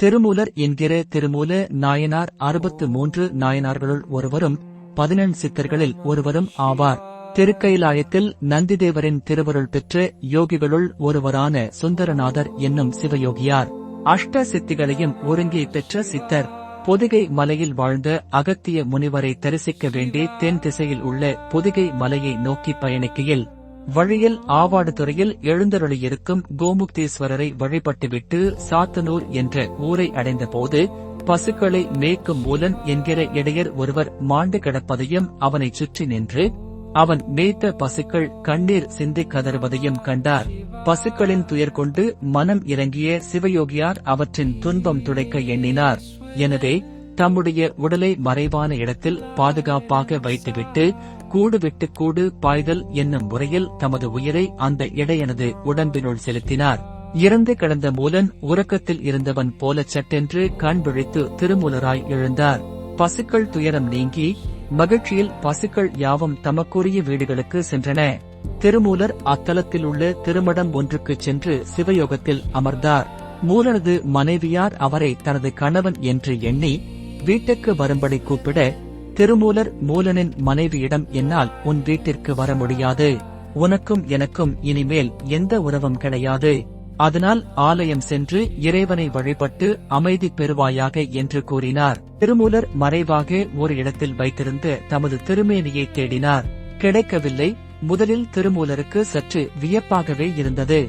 திருமூலர் என்கிற திருமூல நாயனார் அறுபத்து மூன்று நாயனார்களுள் ஒருவரும் பதினெண் சித்தர்களில் ஒருவரும் ஆவார். திருக்கைலாயத்தில் நந்திதேவரின் திருவருள் பெற்ற யோகிகளுள் ஒருவரான சுந்தரநாதர் என்னும் சிவயோகியார். அஷ்ட சித்திகளையும் ஒருங்கே பெற்ற சித்தர். பொதிகை மலையில் வாழ்ந்த அகத்திய முனிவரை தரிசிக்க வேண்டி தென் திசையில் உள்ள பொதிகை மலையை நோக்கி பயணிக்கையில் வழியில் ஆவாடுதுறையில் எழுந்தருளியிருக்கும் கோமுக்தீஸ்வரரை வழிபட்டுவிட்டு சாத்தனூர் என்ற ஊரை அடைந்தபோது பசுக்களை மேய்க்கும் மூலன் என்கிற இடையர் ஒருவர் மாண்டு கிடப்பதையும் அவனைச் சுற்றி நின்று அவன் மேய்த்த பசுக்கள் கண்ணீர் சிந்தி கதறுவதையும் கண்டார். பசுக்களின் துயர் கொண்டு மனம் இறங்கிய சிவயோகியார் அவற்றின் துன்பம் துடைக்க எண்ணினார். எனவே தம்முடைய உடலை மறைவான இடத்தில் பாதுகாப்பாக வைத்துவிட்டு கூடு விட்டு கூடு பாய்தல் என்னும் முறையில் தமது உயிரை அந்த இடையனது உடம்பினுள் செலுத்தினார். இறந்து கிடந்த மூலன் உறக்கத்தில் இருந்தவன் போல சட்டென்று கண் விழித்து திருமூலராய் எழுந்தார். பசுக்கள் துயரம் நீங்கி மகிழ்ச்சியில் பசுக்கள் யாவும் தமக்குரிய வீடுகளுக்கு சென்றன. திருமூலர் அத்தலத்தில் உள்ள திருமடம் ஒன்றுக்கு சென்று சிவயோகத்தில் அமர்ந்தார். மூலனது மனைவியார் அவரை தனது கணவன் என்று எண்ணி வீட்டுக்கு வரும்படி கூப்பிட திருமூலர் மூலனின் மனைவியிடம் என்னால் உன் வீட்டிற்கு வர முடியாது. உனக்கும் எனக்கும் இனிமேல் எந்த உறவும் கிடையாது. அதனால் ஆலயம் சென்று இறைவனை வழிபட்டு அமைதி பெறுவாயாக என்று கூறினார். திருமூலர் மறைவாக ஒரு இடத்தில் வைத்திருந்த தமது திருமேனியை தேடினார். கிடைக்கவில்லை. முதலில் திருமூலருக்கு சற்று வியப்பாகவே இருந்தது.